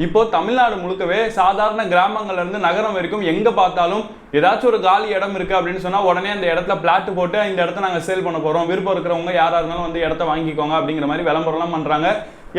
இப்போ தமிழ்நாடு முழுக்கவே சாதாரண கிராமங்கள்ல இருந்து நகரம் வரைக்கும் எங்க பார்த்தாலும் ஏதாச்சும் ஒரு காலி இடம் இருக்கு அப்படின்னு சொன்னா உடனே அந்த இடத்துல பிளாட் போட்டு இந்த இடத்த நாங்க சேல் பண்ண போறோம். விருப்பம் இருக்கிறவங்க யாரா இருந்தாலும் வந்து இடத்த வாங்கிக்கோங்க அப்படிங்கிற மாதிரி விளம்பரம்லாம் பண்றாங்க.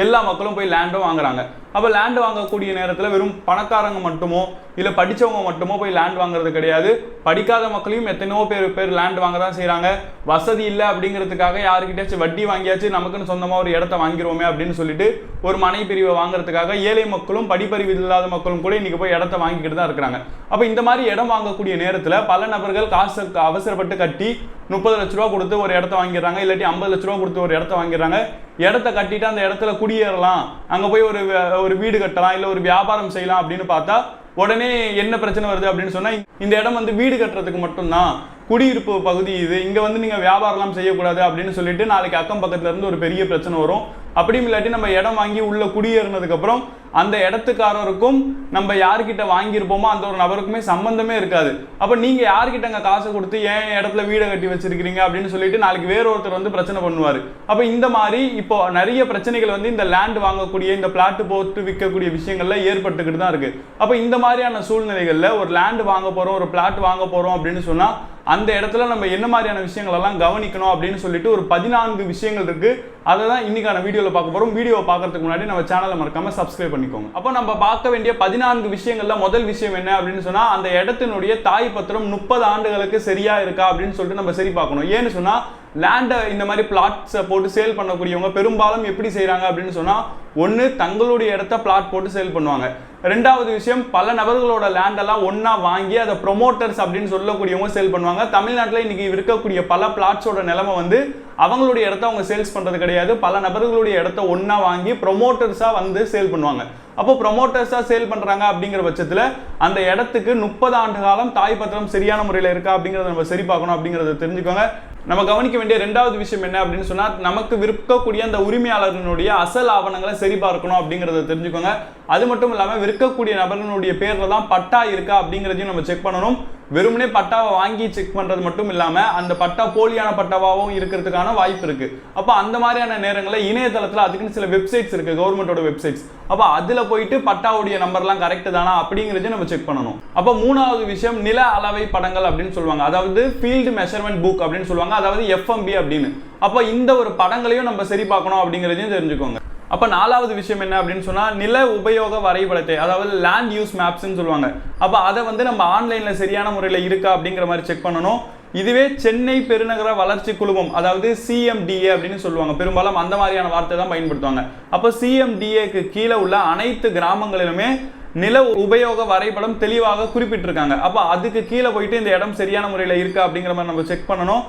எல்லா மக்களும் போய் லேண்டும் வாங்குறாங்க. அப்போ லேண்ட் வாங்கக்கூடிய நேரத்தில் வெறும் பணக்காரங்க மட்டுமோ இல்லை படிச்சவங்க மட்டுமோ போய் லேண்ட் வாங்குறது கிடையாது. படிக்காத மக்களையும் எத்தனையோ பேர் பேர் லேண்ட் வாங்க தான் செய்கிறாங்க வசதி இல்லை அப்படிங்கிறதுக்காக யாருக்கிட்டயாச்சும் வட்டி வாங்கியாச்சு நமக்குன்னு சொந்தமாக ஒரு இடத்த வாங்கிருவோமே அப்படின்னு சொல்லிட்டு ஒரு மனை பிரிவை வாங்குறதுக்காக ஏழை மக்களும் படிப்பறிவு இல்லாத மக்களும் கூட இன்னைக்கு போய் இடத்த வாங்கிக்கிட்டு தான் இருக்கிறாங்க. அப்போ இந்த மாதிரி இடம் வாங்கக்கூடிய நேரத்தில் பல நபர்கள் காசு அவசரப்பட்டு கட்டி முப்பது லட்ச ரூபா கொடுத்து ஒரு இடத்த வாங்கிடுறாங்க இல்லாட்டி ஐம்பது லட்ச ரூபா கொடுத்து ஒரு இடத்த வாங்கிடுறாங்க. இடத்த கட்டிட்டு அந்த இடத்துல குடியேறலாம். அங்கே போய் ஒரு ஒரு வீடு கட்டலாம் இல்லை ஒரு வியாபாரம் செய்யலாம் அப்படின்னு பார்த்தா உடனே என்ன பிரச்சனை வருது அப்படின்னு சொன்னால் இந்த இடம் வந்து வீடு கட்டுறதுக்கு மட்டும்தான். குடியிருப்பு பகுதி இது. இங்கே வந்து நீங்கள் வியாபாரம்லாம் செய்யக்கூடாது அப்படின்னு சொல்லிட்டு நாளைக்கு அக்கம் பக்கத்துலேருந்து ஒரு பெரிய பிரச்சனை வரும். அப்படியும் இல்லாட்டி நம்ம இடம் வாங்கி உள்ளே குடியேறினதுக்கப்புறம் அந்த இடத்துக்காரருக்கும் நம்ம யார்கிட்ட வாங்கியிருப்போமோ அந்த ஒரு நபருக்குமே சம்பந்தமே இருக்காது. அப்போ நீங்கள் யார்கிட்ட அங்கே காசு கொடுத்து ஏன் இடத்துல வீடை கட்டி வச்சிருக்கிறீங்க அப்படின்னு சொல்லிட்டு நாளைக்கு வேற ஒருத்தர் வந்து பிரச்சனை பண்ணுவார். அப்போ இந்த மாதிரி இப்போ நிறைய பிரச்சனைகள் வந்து இந்த லேண்ட் வாங்கக்கூடிய இந்த பிளாட்டு போட்டு விற்கக்கூடிய விஷயங்கள்ல ஏற்பட்டுக்கிட்டு தான் இருக்குது அப்போ இந்த மாதிரியான சூழ்நிலைகளில் ஒரு லேண்ட் வாங்க போகிறோம் ஒரு பிளாட் வாங்க போகிறோம் அப்படின்னு சொன்னால் அந்த இடத்துல நம்ம என்ன மாதிரியான விஷயங்கள் எல்லாம் கவனிக்கணும் அப்படின்னு சொல்லிட்டு ஒரு பதினான்கு விஷயங்கள் இருக்குது அதை தான் இன்னைக்கான வீடியோவில் பார்க்க போகிறோம் வீடியோவை பார்க்கறதுக்கு முன்னாடி நம்ம சேனலை மறக்காமல் சப்ஸ்கிரைப் பண்ணிக்கோங்க அப்போ நம்ம பார்க்க வேண்டிய பதினான்கு விஷயங்கள்ல முதல் விஷயம் என்ன அப்படின்னு சொன்னா அந்த இடத்தினுடைய தாய் பத்திரம் முப்பது ஆண்டுகளுக்கு சரியா இருக்கா அப்படின்னு சொல்லிட்டு நம்ம சரி பார்க்கணும். ஏன்னு சொன்னா லேண்டை இந்த மாதிரி பிளாட்ஸை போட்டு சேல் பண்ணக்கூடியவங்க பெரும்பாலும் எப்படி செய்கிறாங்க அப்படின்னு சொன்னால் ஒன்று தங்களுடைய இடத்த பிளாட் போட்டு சேல் பண்ணுவாங்க. ரெண்டாவது விஷயம் பல நபர்களோட லேண்டெல்லாம் ஒன்றா வாங்கி அதை ப்ரொமோட்டர்ஸ் அப்படின்னு சொல்லக்கூடியவங்க சேல் பண்ணுவாங்க. தமிழ்நாட்டில் இன்றைக்கி இருக்கக்கூடிய பல பிளாட்ஸோட நிலைமை வந்து அவங்களுடைய இடத்த அவங்க சேல்ஸ் பண்ணுறது கிடையாது. பல நபர்களுடைய இடத்த ஒன்றா வாங்கி ப்ரொமோட்டர்ஸாக வந்து சேல் பண்ணுவாங்க. அப்போ ப்ரொமோட்டர்ஸாக சேல் பண்ணுறாங்க அப்படிங்கிற பட்சத்தில் அந்த இடத்துக்கு முப்பது ஆண்டு காலம் தாய் பத்திரம் சரியான முறையில் இருக்கா அப்படிங்கிறத நம்ம சரி பார்க்கணும் அப்படிங்கிறத தெரிஞ்சுக்கோங்க. நம்ம கவனிக்க வேண்டிய ரெண்டாவது விஷயம் என்ன அப்படின்னு சொன்னா நமக்கு விற்கக்கூடிய அந்த உரிமையாளர்களுடைய அசல் ஆவணங்களை சரிபார்க்கணும் அப்படிங்கிறத தெரிஞ்சுக்கோங்க. அது மட்டும் இல்லாம விற்கக்கூடிய நபர்களுடைய பேரில் தான் பட்டா இருக்கா அப்படிங்கிறதையும் நம்ம செக் பண்ணணும். வெறுமனே பட்டாவை வாங்கி செக் பண்ணுறது மட்டும் இல்லாமல் அந்த பட்டா போலியான பட்டாவாகவும் இருக்கிறதுக்கான வாய்ப்பு இருக்குது அப்போ அந்த மாதிரியான நேரங்களில் இணையதளத்தில் அதுக்குன்னு சில வெப்சைட்ஸ் இருக்குது கவர்மெண்டோட வெப்சைட்ஸ் அப்போ அதில் போயிட்டு பட்டாவுடைய நம்பர்லாம் கரெக்டு தானா அப்படிங்கிறதையும் நம்ம செக் பண்ணணும். அப்போ மூணாவது விஷயம் நில அளவை படங்கள் அப்படின்னு சொல்லுவாங்க. அதாவது ஃபீல்டு மெஷர்மெண்ட் புக் அப்படின்னு சொல்லுவாங்க. அதாவது எஃப்எம்பி அப்படின்னு. அப்போ இந்த ஒரு படங்களையும் நம்ம சரி பார்க்கணும் அப்படிங்கிறதையும் தெரிஞ்சுக்கோங்க. அப்போ நாலாவது விஷயம் என்ன அப்படின்னு சொன்னால் நில உபயோக வரைபடத்தை அதாவது லேண்ட் யூஸ் மேப்ஸ்னு சொல்லுவாங்க. அப்போ அதை வந்து நம்ம ஆன்லைனில் சரியான முறையில் இருக்கா அப்படிங்கிற மாதிரி செக் பண்ணணும். இதுவே சென்னை பெருநகர வளர்ச்சி குழுமம் அதாவது சிஎம்டிஏ அப்படின்னு சொல்லுவாங்க. பெரும்பாலும் அந்த மாதிரியான வார்த்தை தான் பயன்படுத்துவாங்க. அப்போ சிஎம்டிஏக்கு கீழே உள்ள அனைத்து கிராமங்களிலுமே நில உபயோக வரைபடம் தெளிவாக குறிப்பிட்டிருக்காங்க. அப்போ அதுக்கு கீழே போயிட்டு இந்த இடம் சரியான முறையில் இருக்கா அப்படிங்கிற மாதிரி நம்ம செக் பண்ணணும்.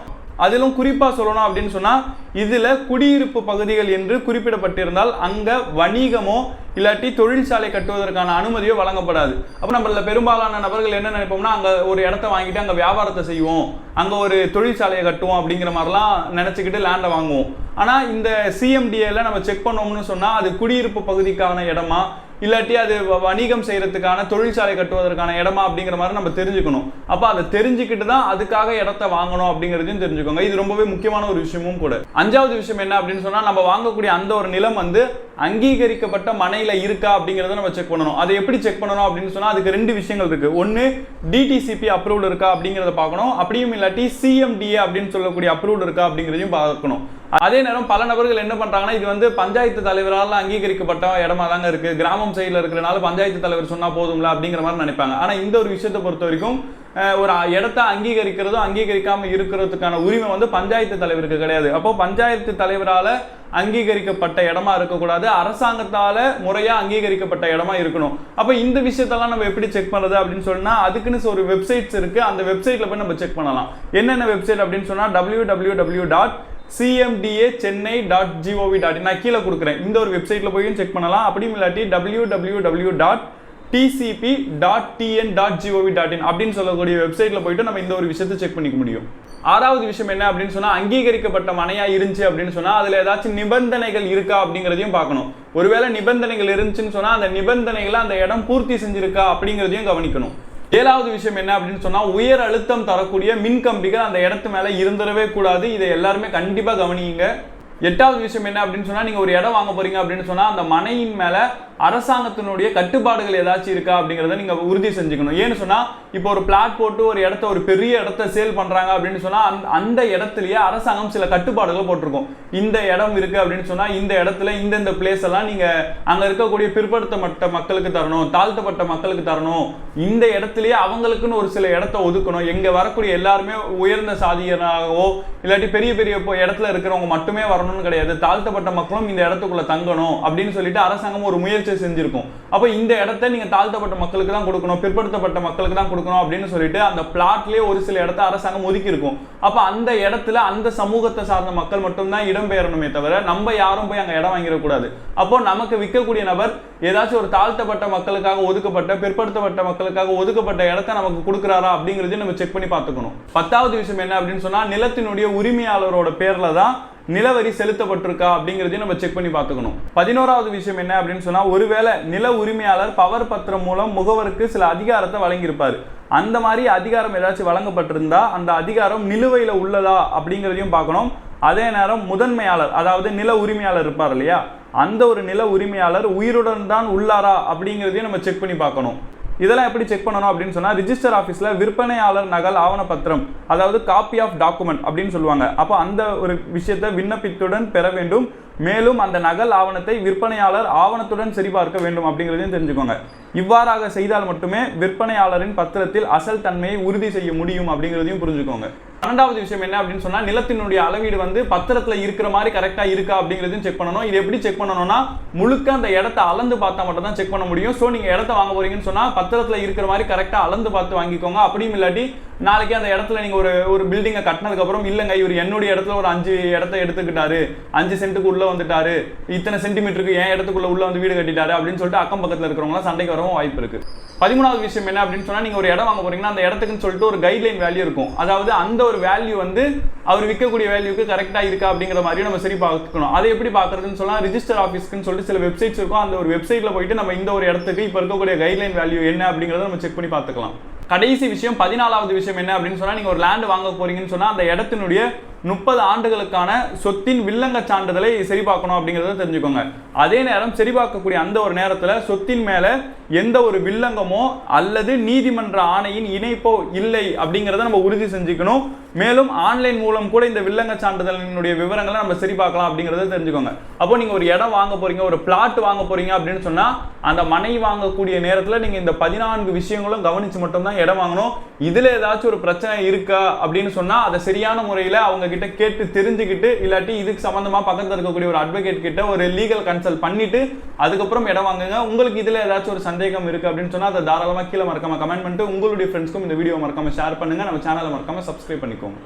அதிலும் குறிப்பாக சொல்லணும் அப்படின்னு சொன்னால் இதில் குடியிருப்பு பகுதிகள் என்று குறிப்பிடப்பட்டிருந்தால் அங்கே வணிகமோ இல்லாட்டி தொழிற்சாலை கட்டுவதற்கான அனுமதியோ வழங்கப்படாது. அப்போ நம்மள பெரும்பாலான நபர்கள் என்ன நினைப்போம்னா அங்கே ஒரு இடத்த வாங்கிட்டு அங்கே வியாபாரத்தை செய்வோம். அங்கே ஒரு தொழிற்சாலையை கட்டுவோம் அப்படிங்கிற மாதிரிலாம் நினச்சிக்கிட்டு லேண்டை வாங்குவோம். ஆனால் இந்த சிஎம்டிஏல நம்ம செக் பண்ணோம்னு சொன்னால் அது குடியிருப்பு பகுதிக்கான இடமா இல்லாட்டி அது வ- வணிகம் செய்யறதுக்கான தொழிற்சாலை கட்டுவதற்கான இடமா அப்படிங்கிற மாதிரி நம்ம தெரிஞ்சுக்கணும். அப்ப அதை தெரிஞ்சுக்கிட்டு தான் அதுக்காக இடத்த வாங்கணும் அப்படிங்கிறதையும் தெரிஞ்சுக்கோங்க. இது ரொம்பவே முக்கியமான ஒரு விஷயமும் கூட. அஞ்சாவது விஷயம் என்ன அப்படின்னு சொன்னா நம்ம வாங்கக்கூடிய அந்த ஒரு நிலம் வந்து அங்கீகரிக்கப்பட்ட மனையில இருக்கா அப்படிங்கறத நம்ம செக் பண்ணணும். அதை எப்படி செக் பண்ணணும் அப்படின்னு சொன்னா அதுக்கு ரெண்டு விஷயங்கள் இருக்கு. ஒன்னு டிடிசிபி அப்ரூவல் இருக்கா அப்படிங்கறத பார்க்கணும். அப்படியும் இல்லாட்டி சிஎம்டிஏ அப்படின்னு சொல்லக்கூடிய அப்ரூவல் இருக்கா அப்படிங்கிறதையும் பார்க்கணும். அதே நேரம் பல நபர்கள் என்ன பண்றாங்கன்னா இது வந்து பஞ்சாயத்து தலைவரால் அங்கீகரிக்கப்பட்ட இடமா தாங்க இருக்கு. கிராமம் சைடில் இருக்கிறனால பஞ்சாயத்து தலைவர் சொன்னா போதும்ல அப்படிங்கிற மாதிரி நினைப்பாங்க. ஆனா இந்த ஒரு விஷயத்தை பொறுத்த வரைக்கும் ஒரு இடத்த அங்கீகரிக்கிறதும் அங்கீகரிக்காம இருக்கிறதுக்கான உரிமை வந்து பஞ்சாயத்து தலைவருக்கு கிடையாது. அப்போ பஞ்சாயத்து தலைவரால அங்கீகரிக்கப்பட்ட இடமா இருக்கக்கூடாது. அரசாங்கத்தால முறையா அங்கீகரிக்கப்பட்ட இடமா இருக்கணும். அப்ப இந்த விஷயத்தெல்லாம் நம்ம எப்படி செக் பண்றது அப்படின்னு சொன்னா அதுக்குன்னு ஒரு வெப்சைட்ஸ் இருக்கு. அந்த வெப்சைட்ல போய் நம்ம செக் பண்ணலாம். என்னென்ன வெப்சைட் அப்படின்னு சொன்னா W W W dot CMDA Chennai dot GOV dot நான் கீழே கொடுக்குறேன். இந்த ஒரு வெப்சைட்ல போய் செக் பண்ணலாம். அப்படியும் இல்லாட்டி W W W dot TCP dot TN dot GOV dot in அப்படின்னு சொல்லக்கூடிய வெப்சைட்ல போயிட்டு நம்ம இந்த ஒரு விஷயத்தை செக் பண்ணிக்க முடியும். ஆறாவது விஷயம் என்ன அப்படின்னு சொன்னால் அங்கீகரிக்கப்பட்ட மனையா இருந்துச்சு அப்படின்னு சொன்னால் அதில் ஏதாச்சும் நிபந்தனைகள் இருக்கா அப்படிங்கிறதையும் பார்க்கணும். ஒருவேளை நிபந்தனைகள் இருந்துச்சுன்னு சொன்னால் அந்த நிபந்தனைகளை அந்த இடம் பூர்த்தி செஞ்சிருக்கா அப்படிங்கிறதையும் கவனிக்கணும். ஏழாவது விஷயம் என்ன அப்படின்னு சொன்னா உயர் அழுத்தம் தரக்கூடிய மின் கம்பிகள் அந்த இடத்து மேல இருந்துடவே கூடாது. இதை எல்லாருமே கண்டிப்பா கவனியுங்க. எட்டாவது விஷயம் என்ன அப்படின்னு சொன்னா நீங்க ஒரு இடம் வாங்க போறீங்க அப்படின்னு சொன்னா அந்த மனையின் மேல அரசாங்கத்தினுடைய கட்டுப்பாடுகள் ஏதாச்சும் இருக்கா அப்படிங்கறத நீங்க உறுதி செஞ்சுக்கணும். ஏன்னு சொன்னா இப்போ ஒரு பிளாட் போட்டு ஒரு இடத்த ஒரு பெரிய இடத்த சேல் பண்றாங்க அப்படின்னு சொன்னா அந்த- அந்த இடத்துலயே அரசாங்கம் சில கட்டுப்பாடுகள் போட்டிருக்கும். இந்த இடம் இருக்கு அப்படின்னு சொன்னா இந்த இடத்துல இந்தந்த பிளேஸ் எல்லாம் நீங்க அங்க இருக்கக்கூடிய பிற்படுத்தப்பட்ட மக்களுக்கு தரணும் தாழ்த்தப்பட்ட மக்களுக்கு தரணும். இந்த இடத்துலயே அவங்களுக்குன்னு ஒரு சில இடத்த ஒதுக்கணும். எங்க வரக்கூடிய எல்லாருமே உயர்ந்த சாதியராகவோ இல்லாட்டி பெரிய பெரிய இப்போ இடத்துல இருக்கிறவங்க மட்டுமே வரணும் பண்ணணும்னு கிடையாது. தாழ்த்தப்பட்ட மக்களும் இந்த இடத்துக்குள்ள தங்கணும் அப்படின்னு சொல்லிட்டு அரசாங்கம் ஒரு முயற்சி செஞ்சிருக்கும். அப்போ இந்த இடத்த நீங்க தாழ்த்தப்பட்ட மக்களுக்கு தான் கொடுக்கணும் பிற்படுத்தப்பட்ட மக்களுக்கு தான் கொடுக்கணும் அப்படின்னு சொல்லிட்டு அந்த பிளாட்லேயே ஒரு சில இடத்த அரசாங்கம் ஒதுக்கி இருக்கும் அப்போ அந்த இடத்துல அந்த சமூகத்தை சார்ந்த மக்கள் மட்டும்தான் இடம்பெயரணுமே தவிர நம்ம யாரும் போய் அங்கே இடம் வாங்கிடக்கூடாது. அப்போ நமக்கு விற்கக்கூடிய நபர் ஏதாச்சும் ஒரு தாழ்த்தப்பட்ட மக்களுக்காக ஒதுக்கப்பட்ட பிற்படுத்தப்பட்ட மக்களுக்காக ஒதுக்கப்பட்ட இடத்த நமக்கு கொடுக்குறாரா அப்படிங்கிறதையும் நம்ம செக் பண்ணி பார்த்துக்கணும். பத்தாவது விஷயம் என்ன அப்படின்னு சொன்னால் நிலத்தினுடைய உரிமையாளரோட பேரில் தான் நிலவரி செலுத்தப்பட்டிருக்கா அப்படிங்கிறதையும் நம்ம செக் பண்ணி பார்த்துக்கணும். பதினோராவது விஷயம் என்ன அப்படின்னு சொன்னால் ஒருவேளை நில உரிமையாளர் பவர் பத்திரம் மூலம் முகவருக்கு சில அதிகாரத்தை வழங்கியிருப்பார். அந்த மாதிரி அதிகாரம் ஏதாச்சும் வழங்கப்பட்டிருந்தா அந்த அதிகாரம் நிலுவையில் உள்ளதா அப்படிங்கிறதையும் பார்க்கணும். அதே நேரம் முதன்மையாளர் அதாவது நில உரிமையாளர் இருப்பார் இல்லையா? அந்த ஒரு நில உரிமையாளர் உயிருடன் தான் உள்ளாரா அப்படிங்கிறதையும் நம்ம செக் பண்ணி பார்க்கணும். இதெல்லாம் எப்படி செக் பண்ணணும் அப்படின்னு சொன்னா ரிஜிஸ்டர் ஆஃபீஸில் விற்பனையாளர் நகல் ஆவணப்பத்திரம் அதாவது காப்பி ஆஃப் டாக்குமெண்ட் அப்படின்னு சொல்லுவாங்க. அப்போ அந்த ஒரு விஷயத்தை விண்ணப்பித்துடன் பெற வேண்டும். மேலும் அந்த நகல் ஆவணத்தை விற்பனையாளர் ஆவணத்துடன் சரிபார்க்க வேண்டும் அப்படிங்கிறதையும் தெரிஞ்சுக்கோங்க. இவ்வாறாக செய்தால் மட்டுமே விற்பனையாளரின் பத்திரத்தில் அசல் தன்மையை உறுதி செய்ய முடியும் அப்படிங்கிறதையும் புரிஞ்சுக்கோங்க. பன்னெண்டாவது விஷயம் என்ன அப்படின்னு சொன்னால் நிலத்தினுடைய அளவீடு வந்து பத்திரத்தில் இருக்கிற மாதிரி கரெக்டாக இருக்கா அப்படிங்கிறதையும் செக் பண்ணணும். இது எப்படி செக் பண்ணணும்னா முழுக்க அந்த இடத்த அளந்து பார்த்தா மட்டும் தான் செக் பண்ண முடியும். ஸோ நீங்கள் இடத்த வாங்க போறீங்கன்னு சொன்னால் பத்திரத்தில் இருக்கிற மாதிரி கரெக்டாக அளந்து பார்த்து வாங்கிக்கோங்க. அப்படியும் இல்லாட்டி நாளைக்கு அந்த இடத்துல நீங்க ஒரு ஒரு பில்டிங்கை கட்டினதுக்கப்புறம் இல்லைங்க இவர் என்னுடைய இடத்துல ஒரு அஞ்சு இடத்த எடுத்துக்கிட்டாரு. அஞ்சு சென்ட்டுக்கு உள்ள வந்துட்டாரு. இத்தனை சென்டிமீட்டருக்கு என் இடத்துக்குள்ள உள்ள வந்து வீடு கட்டிட்டாரு அப்படின்னு சொல்லிட்டு அக்கம் பக்கத்தில் இருக்கிறவங்களாம் சண்டைக்கு வரவும் வாய்ப்பு இருக்கு. பதிமூணாவது விஷயம் என்ன அப்படின்னு சொன்னால் நீங்கள் ஒரு இடம் வாங்க போகிறீங்கன்னா அந்த இடத்துக்குன்னு சொல்லிட்டு ஒரு கைட்லைன் வேல்யூ இருக்கும். அதாவது அந்த ஒரு வேல்யூ வந்து அவர் விற்கக்கூடிய வேல்யூக்கு கரெக்டாக இருக்கா அப்படிங்கிற மாதிரி நம்ம சரி பார்க்கணும் அதை எப்படி பார்க்குறதுன்னு சொன்னால் ரிஜிஸ்டர் ஆஃபீஸ்க்குன்னு சொல்லிட்டு சில வெப்சைட்ஸ் இருக்கும். அந்த ஒரு வெப்சைட்டில் போயிட்டு நம்ம இந்த ஒரு இடத்துக்கு இப்போ இருக்கக்கூடிய கைட்லைன் வேல்யூ என்ன அப்படிங்கிறத நம்ம செக் பண்ணி பார்த்துக்கலாம். கடைசி விஷயம் பதினாலாவது விஷயம் என்ன அப்படின்னு சொன்னா நீங்க ஒரு லேண்ட் வாங்க போறீங்கன்னு சொன்னா அந்த இடத்தினுடைய முப்பது ஆண்டுகளுக்கான சொத்தின் வில்லங்க சான்றிதழை சரி பார்க்கணும் தெரிஞ்சுக்கோங்க. அதே நேரம் சரி பார்க்கக்கூடிய அந்த ஒரு நேரத்தில் சொத்தின் மேலே எந்த ஒரு வில்லங்கமோ அல்லது நீதிமன்ற ஆணையின் இணைப்போ இல்லை அப்படிங்கிறத நம்ம உறுதி செஞ்சுக்கணும். மேலும் ஆன்லைன் மூலம் கூட இந்த வில்லங்க சான்றிதழினுடைய விவரங்களை நம்ம சரி பார்க்கலாம் அப்படிங்கறத தெரிஞ்சுக்கோங்க. அப்போ நீங்கள் ஒரு இடம் வாங்க போகிறீங்க ஒரு பிளாட் வாங்க போகிறீங்க அப்படின்னு சொன்னால் அந்த மனை வாங்கக்கூடிய நேரத்தில் நீங்கள் இந்த பதினான்கு விஷயங்களும் கவனிச்சு மட்டும்தான் இடம் வாங்கணும். இதில் ஏதாச்சும் ஒரு பிரச்சனை இருக்கா அப்படின்னு சொன்னால் அதை சரியான முறையில் அவங்க கிட்ட கேட்டு தெரிஞ்சுக்கிட்டு இல்லாட்டி இதுக்கு சம்பந்தமா பக்கத்தில் இருக்கக்கூடிய ஒரு அட்வொகேட் கிட்ட ஒரு லீகல் கன்சல்ட் பண்ணிட்டு அதுக்கப்புறம் இடம் வாங்குங்க. உங்களுக்கு இதில் ஏதாச்சும் ஒரு சந்தேகம் இருக்கு அப்படின்னு சொன்னா அதை தாராளமாக கீழே மறக்காம கமெண்ட் பண்ணிட்டு உங்களுடைய ஃப்ரெண்ட்ஸ்க்கும் இந்த வீடியோ மறக்காம ஷேர் பண்ணுங்கள் நம்ம சேனலை மறக்காம சப்ஸ்கிரைப் பண்ணிக்கோங்க.